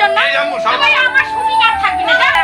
জন্য? আমার শুটিং আর থাকবে না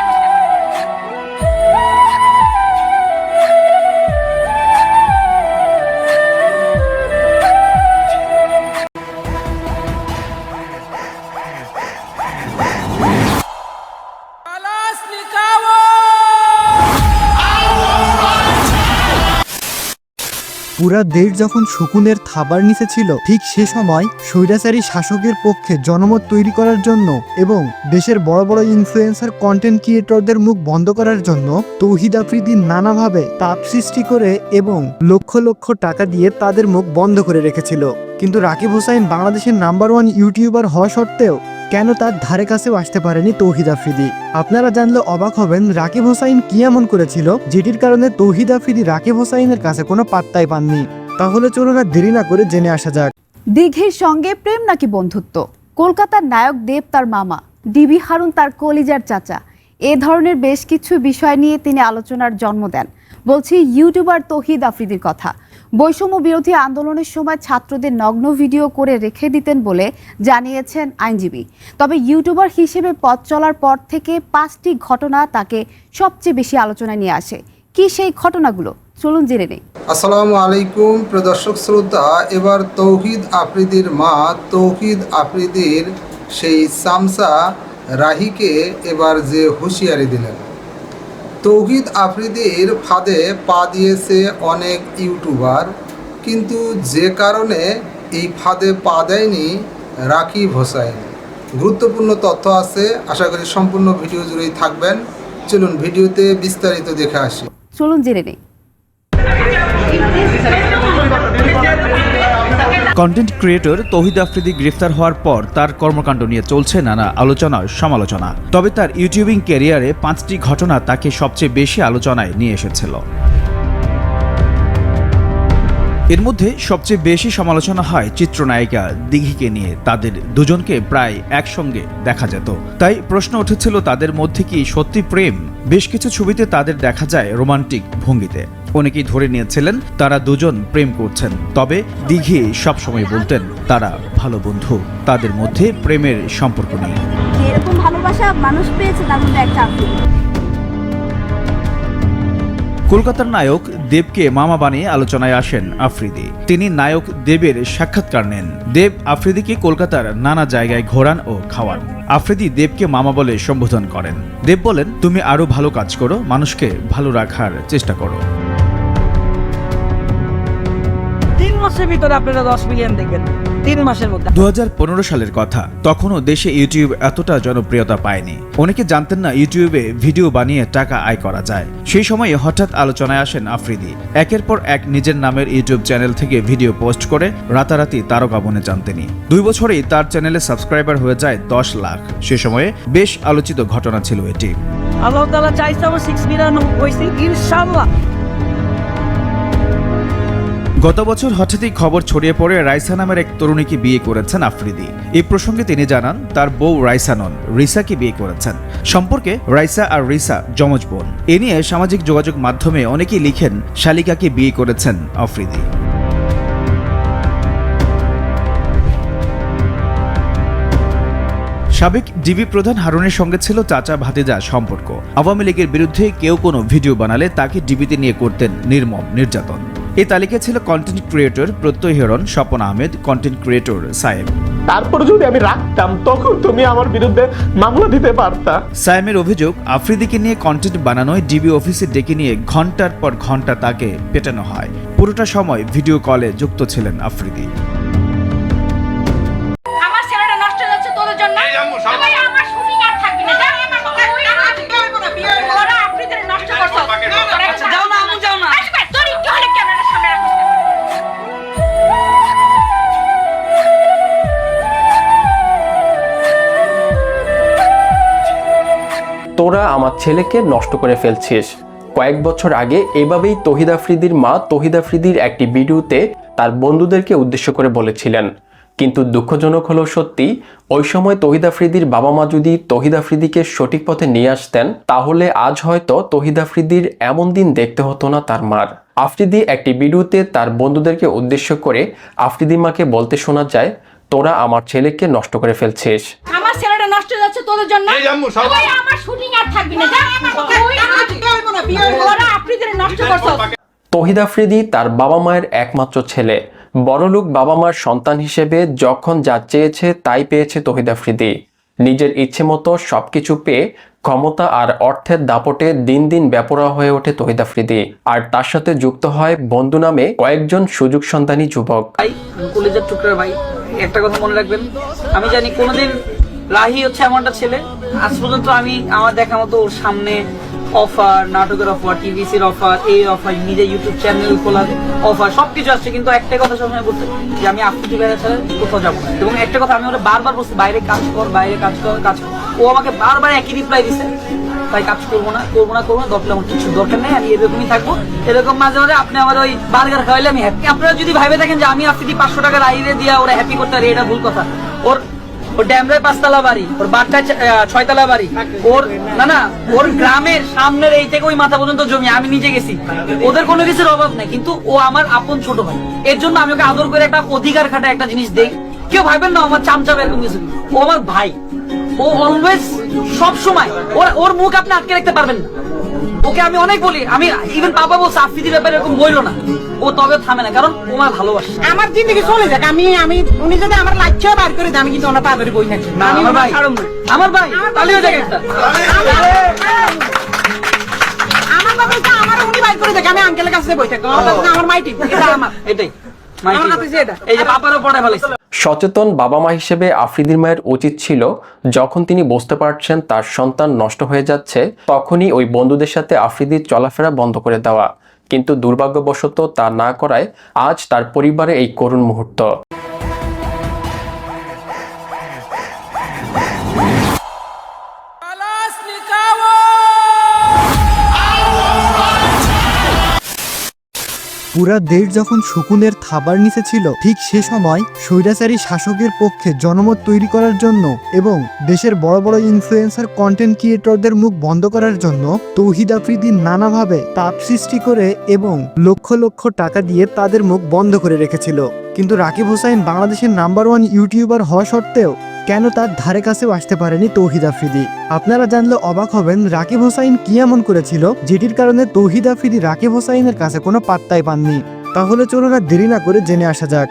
পুরা দেশ যখন শকুনের থাবার নিচে ছিল, ঠিক সে সময় স্বৈরাচারী শাসকের পক্ষে জনমত তৈরি করার জন্য এবং দেশের বড় বড় ইনফ্লুয়েন্সার কন্টেন্ট ক্রিয়েটরদের মুখ বন্ধ করার জন্য তৌহিদ আফ্রিদি নানাভাবে তাপ সৃষ্টি করে এবং লক্ষ লক্ষ টাকা দিয়ে তাদের মুখ বন্ধ করে রেখেছিল। কিন্তু রাকিব হোসাইন বাংলাদেশের নাম্বার ওয়ান ইউটিউবার হওয়া সত্ত্বেও কেন তার ধারে কাছেও আসতে পারেনি তৌহিদ আফ্রিদি? আপনারা জানলে অবাক হবেন, রাকিব হোসাইন কি এমন করেছিল, যেটির কারণে তৌহিদ আফ্রিদি রাকিব হোসাইনের কাছে কোনো পাত্তাই পাননি। তাহলে চলুন আর দেরি না করে জেনে আসা যাক। দীঘির সঙ্গে প্রেম নাকি বন্ধুত্ব? কলকাতার নায়ক দেব তার মামা, ডিবি হারুন তার কলিজার চাচা। এ ধরনের বেশ কিছু বিষয় নিয়ে তিনি আলোচনার জন্ম দেন, বলছি ইউটিউবার তহিদ আফ্রিদির কথা। বৈষম্য বিরোধী আন্দোলনের সময় ছাত্রদের নগ্ন ভিডিও করে রেখে দিতেন বলে জানিয়েছেন আইনজীবী। তবে ইউটিউবার হিসেবে পথ চলার পর থেকে পাঁচটি ঘটনা তাকে সবচেয়ে বেশি আলোচনায় নিয়ে আসে। কি সেই ঘটনাগুলো? চলুন জেনে নেই। আসসালামু আলাইকুম প্রদর্শক শ্রোতা, এবার তৌহিদ আফ্রিদির মা তৌহিদ আফ্রিদির সেই সামসা রাহিকে এবার যে হুঁশিয়ারি দিলেন। তৌহিদ আফ্রিদির ফাঁদে পা দিয়েছে অনেক ইউটিউবার, কিন্তু যে কারণে এই ফাঁদে পা দেয়নি রাকিব হোসাইন গুরুত্বপূর্ণ তথ্য আছে, আশা করি সম্পূর্ণ ভিডিও জুড়েই থাকবেন। চলুন ভিডিওতে বিস্তারিত দেখে আসি। চলুন জেনে নেই। কন্টেন্ট ক্রিয়েটর তহিদ আফ্রিদি গ্রেফতার হওয়ার পর তার কর্মকাণ্ড নিয়ে চলছে নানা আলোচনা, সমালোচনা। তবে তার ইউটিউবিং ক্যারিয়ারে পাঁচটি ঘটনা তাকে সবচেয়ে বেশি আলোচনায় নিয়ে এসেছিল। এর মধ্যে সবচেয়ে বেশি সমালোচনা হয় চিত্রনায়িকা দিঘিকে নিয়ে। তাদের দুজনকে প্রায় একসঙ্গে দেখা যেত। তাই প্রশ্ন উঠেছিল, তাদের মধ্যে কি সত্যি প্রেম? বেশ কিছু ছবিতে তাদের দেখা যায় রোমান্টিক ভঙ্গিতে। অনেকেই ধরে নিয়েছিলেন তারা দুজন প্রেম করছেন। তবে দিঘি সবসময় বলতেন তারা ভালো বন্ধু তাদের মধ্যে প্রেমের সম্পর্ক নেই। এরকম ভালোবাসা মানুষ পেয়েছে তার মধ্যে একটা কলকাতার নায়ক দেবকে মামা বানিয়ে আলোচনায় আসেন আফ্রিদি। তিনি নায়ক দেবের সাক্ষাৎকার নেন। দেব আফ্রিদিকে কলকাতার নানা জায়গায় ঘোরান ও খাওয়ান। আফ্রিদি দেবকে মামা বলে সম্বোধন করেন। দেব বলেন তুমি আরও ভালো কাজ করো মানুষকে ভালো রাখার চেষ্টা করো। মাসের ভিতরে আপনারা দশ মিলিয়ন দেখবেন তিন মাসের মধ্যে। দু সালের কথা তখনও দেশে ইউটিউব এতটা জনপ্রিয়তা পায়নি। অনেকে জানতেন না ইউটিউবে ভিডিও বানিয়ে টাকা আয় করা যায়। সেই সময়ে হঠাৎ আলোচনায় আসেন আফ্রিদি। একের পর এক নিজের নামের ইউটিউব চ্যানেল থেকে ভিডিও পোস্ট করে রাতারাতি তারকা বনে যান তিনি। দুই বছরেই তার চ্যানেলে সাবস্ক্রাইবার হয়ে যায় দশ লাখ। সে সময়ে বেশ আলোচিত ঘটনা ছিল এটি। আল্লাহ তালা চাইছে আমার সিক্স মিলিয়ন হয়েছে ইনশাল্লাহ গত বছর হঠাৎই খবর ছড়িয়ে পড়ে রাইসা নামের এক তরুণীকে বিয়ে করেছেন আফ্রিদি। এই প্রসঙ্গে তিনি জানান, তার বউ রাইসা নন, রিসাকে বিয়ে করেছেন। সম্পর্কে রাইসা আর রিসা যমজ বোন। এ নিয়ে সামাজিক যোগাযোগ মাধ্যমে অনেকেই লিখেন, শালিকাকে বিয়ে করেছেন আফ্রিদি। সাবেক ডিবি প্রধান হারুনের সঙ্গে ছিল চাচা ভাতিজা সম্পর্ক। আওয়ামী লীগের বিরুদ্ধে কেউ কোনো ভিডিও বানালে তাকে ডিবিতে নিয়ে করতেন নির্মম, নির্যাতন। এই তালিকায় ছিল content creator Prottoy Heron Swapan Ahmed content creator সায়েব তারপরে যদি আমি রাখতাম তখন তুমি আমার বিরুদ্ধে মামলা দিতে পারতা। সায়েমের অভিযোগ আফ্রিদিকে নিয়ে কন্টেন্ট বানানোয় ডিবি অফিসে ডেকে নিয়ে ঘণ্টার পর ঘণ্টা তাকে পেটানো হয়। পুরোটা সময় ভিডিও কলে যুক্ত ছিলেন আফ্রিদি। আমার ছেলেটা নষ্ট যাচ্ছে তোদের জন্য। তোরা আমার ছেলেকে নষ্ট করে ফেলছিস। কয়েক বছর আগে এভাবেই তহিদ আফ্রিদির মা তহিদ আফ্রিদির একটি ভিডিওতে তার বন্ধুদেরকে উদ্দেশ্য করে বলেছিলেন। কিন্তু দুঃখজনক হলো সত্যি, ওই সময় তহিদ আফ্রিদির বাবা মা যদি তহিদ আফ্রিদিকে সঠিক পথে নিয়ে আসতেন, তাহলে আজ হয়তো তহিদ আফ্রিদির এমন দিন দেখতে হতো না তার মার। আফ্রিদি একটি ভিডিওতে তার বন্ধুদেরকে উদ্দেশ্য করে আফ্রিদি মাকে বলতে শোনা যায় তোরা আমার ছেলেকে নষ্ট করে ফেলছিস। আমার ছেলেটা নষ্ট হয়ে যাচ্ছে তোদের জন্য? এই আম্মু, সব- ওই আমার শুটিং আর থাকবি না। যা ওরা আফ্রিদির নষ্ট করছ তহিদ আফ্রিদি তার বাবা মায়ের একমাত্র ছেলে। বড়লোক বাবা মার সন্তান হিসেবে যখন যা চেয়েছে তাই পেয়েছে তহিদ আফ্রিদি। নিজের ইচ্ছে মতো সবকিছু পেয়ে ক্ষমতা আর অর্থের দাপটে দিন দিন ব্যাপরা হয়ে ওঠে তহিদ আফ্রিদি। আর তার সাথে যুক্ত হয় বন্ধু নামে কয়েকজন সুযোগ সন্ধানী যুবক। ভাই কলেজের টুকরার ভাই একটা কথা মনে রাখবেন। আমি জানি কোনোদিন রাহি হচ্ছে এমন একটা ছেলে। আজ পর্যন্ত আমি আমার দেখা মতো ওর সামনে অফার, নাটকের অফার, টিভিসির অফার এই অফার নিজে ইউটিউব চ্যানেল খোলা অফার সব কিছু আসছে। কিন্তু একটা কথা সবসময় বলতে যে আমি আফ্রিদি বাইরে ছাড়া কোথাও যাব এবং একটা কথা আমি ওরা বারবার বলছি, বাইরে কাজ কর, বাইরে কাজ কর কাজ কর। ও আমাকে বারবার একই রিপ্লাই দিছে। তাই কাজ করব না করব না করব না, দরকার আমার কিছু দরকার নেই, আমি এরকমই থাকব। এরকম মাঝে মাঝে আপনি আমার ওই বার্গার খাওয়াইলে আমি হ্যাপি আপনারা যদি ভাবে থাকেন যে আমি আপনি পাঁচশো টাকা রাইরে দিয়ে ওরা হ্যাপি করতে পারি, এটা ভুল কথা। ওর ওর ড্যামরায় পাঁচতলা বাড়ি, ওর বাট্টায় ছ- ছয়তলা বাড়ি। ওর না না, ওর গ্রামের সামনের এই থেকে ওই মাথা পর্যন্ত জমি, আমি নিজে গেছি। ওদের কোনো কিছুর অভাব নাই, কিন্তু ও আমার আপন ছোট ভাই। এর জন্য আমি ওকে আদর করে একটা অধিকার খাটা একটা জিনিস দেই। কেউ ভাবেন না আমার চামচা এরকম কিছু ও আমার ভাই। ও অলওয়েজ সব সময়। ওর ওর মুখ আপনি আটকে রাখতে পারবেন না। ওকে আমি অনেক বলি আমি ইভেন বাবা বলছে আফ্রিদির ব্যাপারে এরকম বইলো না। ও তবে থামে না কারণ ও আমার ভালোবাসে। আমার জিন্দগি চলে যাক আমি আমি উনি যদি আমার লাচ্ছেও বার করে দেয় আমি কিন্তু ওনার তাড়াতাড়ি বই থাকছি না আমার ভাই। আমার ভাই তালিও দেখে একটা। আমার বাবা তো আমার উনি বাইর করে দেখে আমি আঙ্কেলের কাছে বই থাকব। আমার মাইটি। এটা আমার এটাই এটা। এই যে পাপারও পড়ে ফেলেছে সচেতন বাবা মা হিসেবে আফ্রিদির মায়ের উচিত ছিল, যখন তিনি বুঝতে পারছেন তার সন্তান নষ্ট হয়ে যাচ্ছে, তখনই ওই বন্ধুদের সাথে আফ্রিদির চলাফেরা বন্ধ করে দেওয়া। কিন্তু দুর্ভাগ্যবশত তা না করায় আজ তার পরিবারে এই করুণ মুহূর্ত। পুরা দেশ যখন শকুনের থাবার নিচে ছিল, ঠিক সে সময় স্বৈরাচারী শাসকের পক্ষে জনমত তৈরি করার জন্য এবং দেশের বড় বড় ইনফ্লুয়েন্সার কন্টেন্ট ক্রিয়েটরদের মুখ বন্ধ করার জন্য তৌহিদ আফ্রিদি নানাভাবে তাপ সৃষ্টি করে এবং লক্ষ লক্ষ টাকা দিয়ে তাদের মুখ বন্ধ করে রেখেছিল। কিন্তু রাকিব হোসাইন বাংলাদেশের নাম্বার ওয়ান ইউটিউবার হওয়া সত্ত্বেও কেন তার ধারে কাছেও আসতে পারেনি তৌহিদ আফ্রিদি? আপনারা জানলে অবাক হবেন রাকিব হোসাইন কি এমন করেছিল, যেটির কারণে তৌহিদ আফ্রিদি রাকিব হোসাইনের কাছে কোনো পাত্তাই পাননি। তাহলে চলুন আর দেরি না করে জেনে আসা যাক।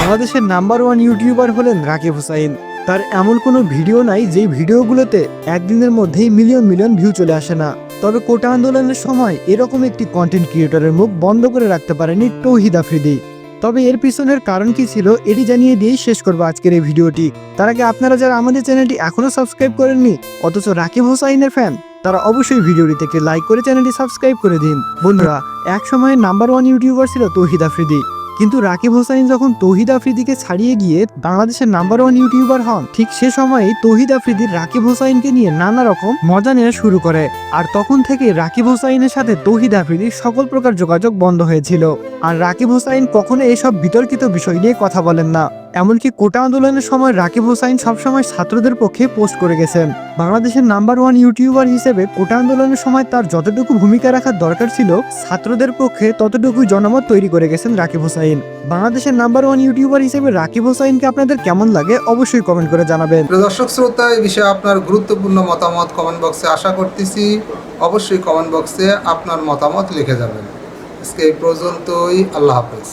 বাংলাদেশের নাম্বার ওয়ান ইউটিউবার হলেন রাকিব হোসাইন। তার এমন কোনো ভিডিও নাই যেই ভিডিওগুলোতে একদিনের মধ্যেই মিলিয়ন মিলিয়ন ভিউ চলে আসে না। তবে কোটা আন্দোলনের সময় এরকম একটি কন্টেন্ট ক্রিয়েটরের মুখ বন্ধ করে রাখতে পারেনি তৌহিদ আফ্রিদি। তবে এর পিছনের কারণ কি ছিল, এটি জানিয়ে দিয়েই শেষ করব আজকের এই ভিডিওটি। তার আগে আপনারা যারা আমাদের চ্যানেলটি এখনও সাবস্ক্রাইব করেননি, অথচ রাকিব হোসাইনের ফ্যান তারা অবশ্যই ভিডিওটিতে একটি লাইক করে চ্যানেলটি সাবস্ক্রাইব করে দিন। বন্ধুরা, এক সময়ের নাম্বার ওয়ান ইউটিউবার ছিল তৌহিদ আফ্রিদি। কিন্তু রাকিব হোসাইন যখন তৌহিদ আফ্রিদিকে ছাড়িয়ে গিয়ে বাংলাদেশের নাম্বার ওয়ান ইউটিউবার হন, ঠিক সে সময়েই তৌহিদ আফ্রিদির রাকিব হোসাইনকে নিয়ে নানা রকম মজা নেওয়া শুরু করে। আর তখন থেকে রাকিব হোসাইনের সাথে তৌহিদ আফ্রিদির সকল প্রকার যোগাযোগ বন্ধ হয়েছিল। আর রাকিব হোসাইন কখনো এসব বিতর্কিত বিষয় নিয়ে কথা বলেন না। এমনকি কোটা আন্দোলনের সময় রাকিব হোসাইন সবসময় ছাত্রদের পক্ষে পোস্ট করে গেছেন। বাংলাদেশের নাম্বার ওয়ান ইউটিউবার হিসেবে কোটা আন্দোলনের সময় তার যতটুকু ভূমিকা রাখার দরকার ছিল, ছাত্রদের পক্ষে ততটুকুই জনমত তৈরি করে গেছেন রাকিব হোসাইন। বাংলাদেশের নাম্বার ওয়ান ইউটিউবার হিসেবে রাকিব হোসাইনকে আপনাদের কেমন লাগে অবশ্যই কমেন্ট করে জানাবেন। দর্শক শ্রোতা এই বিষয়ে আপনার গুরুত্বপূর্ণ মতামত কমেন্ট বক্সে আশা করতেছি, অবশ্যই কমেন্ট বক্সে আপনার মতামত লিখে যাবেন। আজকে এই পর্যন্তই, আল্লাহ হাফেজ।